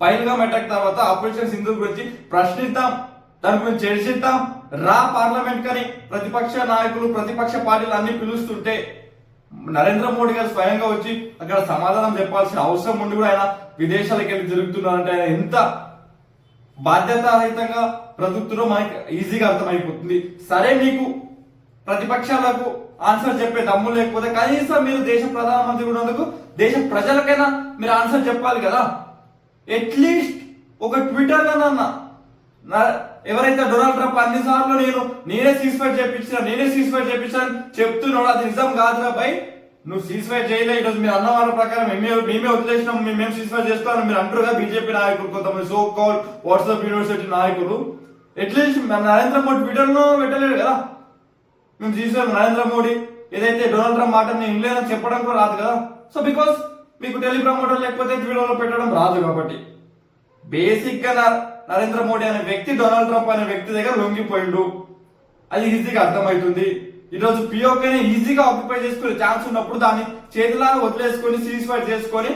పైల్గామ్ attack తర్వాత operation Sindhu గురించి ప్రశ్నిద్దాం. దాని గురించి చర్చిద్దాం. రా పార్లమెంట్ కని ప్రతిపక్ష నాయకులు ప్రతిపక్ష పార్టీలు అన్ని పిలుస్తుంటే నరేంద్ర మోడీ గారు స్వయంగా వచ్చి అక్కడ సమాధానం చెప్పాల్సిన అవసరం ఉండి కూడా ఆయన విదేశాలకు వెళ్ళి తిరుగుతున్నారంటే ఆయన ఎంత బాధ్యతారహితంగా బ్రతుకుతున్నో మనకి ఈజీగా అర్థమైపోతుంది. సరే మీకు ప్రతిపక్షాలకు ఆన్సర్ చెప్పే దమ్ము లేకపోతే కనీసం మీరు దేశ ప్రధానమంత్రి ఉన్నందుకు దేశ ప్రజలకైనా మీరు ఆన్సర్ చెప్పాలి కదా. అట్లీస్ట్ ఒక ట్విట్టర్ లోనన్నా. నా- ఎవరైతే డొనాల్డ్ ట్రంప్ అన్ని సార్లు నేను నేనే సీస్ఫైర్ చేపించిన నేనే సీస్ఫైర్ చేపించాను చెప్తున్నాడు అది నిజం కాదురా బై నువ్వు సీస్ఫైర్ చేయలే ఈరోజు మీరు అన్న వాళ్ళ ప్రకారం మేమే మేమే వదిలేసినాం మేము మేము సీస్ఫైర్ చేస్తాను మీరు అంటారు కదా బీజేపీ నాయకులు కొంతమంది సో కాల్ వాట్సాప్ యూనివర్సిటీ నాయకులు. At least Narendra Modi Twitter పెట్టలేడు కదా. మేము చూసాం నరేంద్ర మోడీ. ఏదైతే డొనాల్డ్ ట్రంప్ మాట నేను వినలేదని చెప్పడం కూడా రాదు కదా. సో బికాస్ మీకు టెలిప్రమోటర్ లేకపోతే వీడియోలో పెట్టడం రాదు కాబట్టి. బేసిక్గా నరేంద్ర మోడీ అనే వ్యక్తి డొనాల్డ్ ట్రంప్ అనే వ్యక్తి దగ్గర లొంగిపోయిండు. అది ఈజీగా అర్థమవుతుంది. ఈరోజు పిఓకేని ఈజీగా ఆక్యుపై చేసుకునే ఛాన్స్ ఉన్నప్పుడు దాన్ని చేతిలాగా వదిలేసుకొని సీజ్ ఫైర్ చేసుకొని